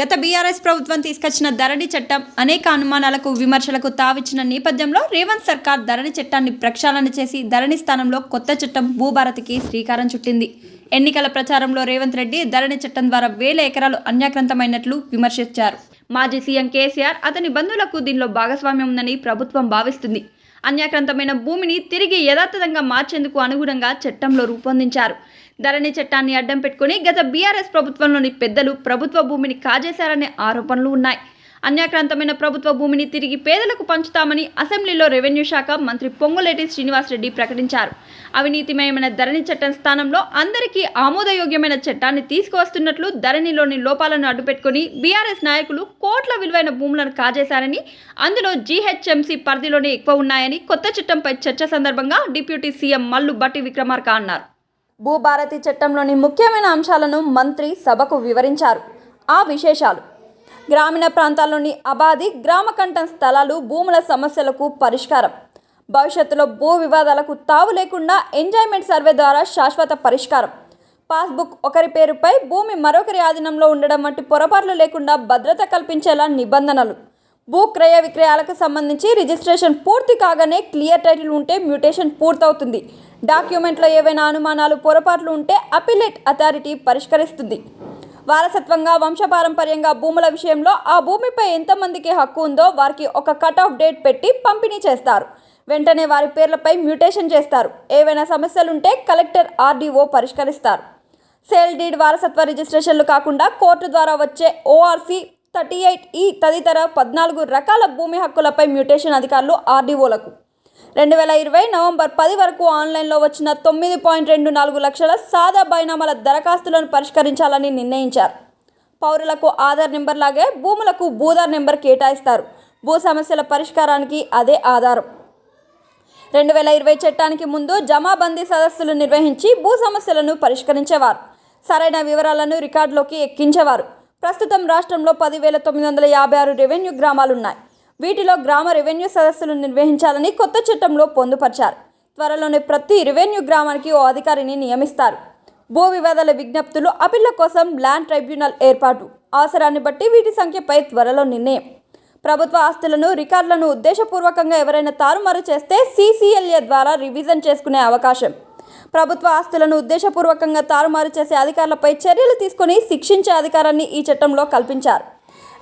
గత బీఆర్ఎస్ ప్రభుత్వం తీసుకొచ్చిన ధరణి చట్టం అనేక అనుమానాలకు విమర్శలకు తావిచ్చిన నేపథ్యంలో రేవంత్ సర్కార్ ధరణి చట్టాన్ని ప్రక్షాళన చేసి ధరణి స్థానంలో కొత్త చట్టం భూభారతికి శ్రీకారం చుట్టింది. ఎన్నికల ప్రచారంలో రేవంత్ రెడ్డి ధరణి చట్టం ద్వారా వేల ఎకరాలు అన్యాక్రాంతమైనట్లు విమర్శించారు. మాజీ సీఎం కేసీఆర్ అతని బంధువులకు దీనిలో భాగస్వామ్యం ఉందని ప్రభుత్వం భావిస్తుంది. అన్యాక్రాంతమైన భూమిని తిరిగి యథాతథంగా మార్చేందుకు అనుగుణంగా చట్టంలో రూపొందించారు. ధరణి చట్టాన్ని అడ్డం పెట్టుకుని గత బీఆర్ఎస్ ప్రభుత్వంలోని పెద్దలు ప్రభుత్వ భూమిని కాజేశారనే ఆరోపణలు ఉన్నాయి. అన్యాక్రాంతమైన ప్రభుత్వ భూమిని తిరిగి పేదలకు పంచుతామని అసెంబ్లీలో రెవెన్యూ శాఖ మంత్రి పొంగులేటి శ్రీనివాసరెడ్డి ప్రకటించారు. అవినీతిమయమైన ధరణి చట్టం స్థానంలో అందరికీ ఆమోదయోగ్యమైన చట్టాన్ని తీసుకువస్తున్నట్లు ధరణిలోని లోపాలను అడ్డుపెట్టుకుని బీఆర్ఎస్ నాయకులు కోట్ల విలువైన భూములను కాజేశారని అందులో జీహెచ్ఎంసీ పరిధిలోనే ఎక్కువ ఉన్నాయని కొత్త చట్టంపై చర్చ సందర్భంగా డిప్యూటీ సీఎం మల్లు బట్టి విక్రమార్క అన్నారు. భూభారతి చట్టంలోని ముఖ్యమైన అంశాలను మంత్రి సభకు వివరించారు. ఆ విశేషాలు గ్రామీణ ప్రాంతాల్లోని అబాది గ్రామకంఠం స్థలాలు భూముల సమస్యలకు పరిష్కారం. భవిష్యత్తులో భూ వివాదాలకు తావు లేకుండా ఎంజాయ్మెంట్ సర్వే ద్వారా శాశ్వత పరిష్కారం. పాస్బుక్ ఒకరి పేరుపై భూమి మరొకరి ఆధీనంలో ఉండడం వంటి పొరపాట్లు లేకుండా భద్రత కల్పించేలా నిబంధనలు. భూ క్రయ విక్రయాలకు సంబంధించి రిజిస్ట్రేషన్ పూర్తి కాగానే క్లియర్ టైటిల్ ఉంటే మ్యూటేషన్ పూర్తవుతుంది. డాక్యుమెంట్లో ఏవైనా అనుమానాలు పొరపాట్లు ఉంటే అపిలేట్ అథారిటీ పరిష్కరిస్తుంది. వారసత్వంగా వంశపారంపర్యంగా భూముల విషయంలో ఆ భూమిపై ఎంతమందికి హక్కు ఉందో వారికి ఒక కట్ ఆఫ్ డేట్ పెట్టి పంపిణీ చేస్తారు. వెంటనే వారి పేర్లపై మ్యూటేషన్ చేస్తారు. ఏవైనా సమస్యలుంటే కలెక్టర్ ఆర్డీఓ పరిష్కరిస్తారు. సేల్ డీడ్ వారసత్వ రిజిస్ట్రేషన్లు కాకుండా కోర్టు ద్వారా వచ్చే ఓఆర్సీ థర్టీ ఎయిట్ ఈ తదితర పద్నాలుగు రకాల భూమి హక్కులపై మ్యూటేషన్ అధికారులు ఆర్డీఓలకు రెండు వేల ఇరవై నవంబర్ పది వరకు ఆన్లైన్లో వచ్చిన తొమ్మిది పాయింట్ రెండు నాలుగు లక్షల సాదా బైనామాల దరఖాస్తులను పరిష్కరించాలని నిర్ణయించారు. పౌరులకు ఆధార్ నెంబర్ లాగే భూములకు భూధార్ నెంబర్ కేటాయిస్తారు. భూ సమస్యల పరిష్కారానికి అదే ఆధారం. రెండు వేల ఇరవై చట్టానికి ముందు జమాబందీ సదస్సులు నిర్వహించి భూ సమస్యలను పరిష్కరించేవారు. సరైన వివరాలను రికార్డులోకి ఎక్కించేవారు. ప్రస్తుతం రాష్ట్రంలో పదివేల తొమ్మిది వందల యాభై ఆరు రెవెన్యూ గ్రామాలున్నాయి. వీటిలో గ్రామ రెవెన్యూ సదస్సులు నిర్వహించాలని కొత్త చట్టంలో పొందుపరిచారు. త్వరలోనే ప్రతి రెవెన్యూ గ్రామానికి ఓ అధికారిని నియమిస్తారు. భూ వివాదాల విజ్ఞప్తులు అపిల్ల కోసం ల్యాండ్ ట్రైబ్యునల్ ఏర్పాటు అవసరాన్ని బట్టి వీటి సంఖ్యపై త్వరలో నిర్ణయం. ప్రభుత్వ ఆస్తులను రికార్డులను ఉద్దేశపూర్వకంగా ఎవరైనా తారుమారు చేస్తే సీసీఎల్ఏ ద్వారా రివిజన్ చేసుకునే అవకాశం. ప్రభుత్వ ఆస్తులను ఉద్దేశపూర్వకంగా తారుమారు చేసే అధికారులపై చర్యలు తీసుకుని శిక్షించే అధికారాన్ని ఈ చట్టంలో కల్పించారు.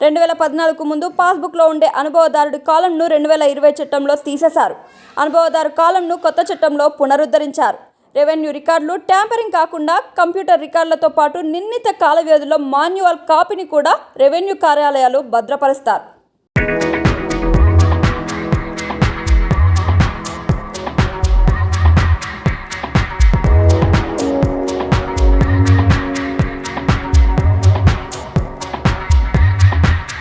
రెండు వేల పద్నాలుగు ముందు పాస్బుక్లో ఉండే అనుభవదారుడి కాలంను రెండు వేల ఇరవై చట్టంలో తీసేశారు. అనుభవదారు కాలంను కొత్త చట్టంలో పునరుద్ధరించారు. రెవెన్యూ రికార్డులు ట్యాంపరింగ్ కాకుండా కంప్యూటర్ రికార్డులతో పాటు నిర్ణీత కాల వ్యవధిలో మాన్యువల్ కాపీని కూడా రెవెన్యూ కార్యాలయాలు భద్రపరుస్తారు.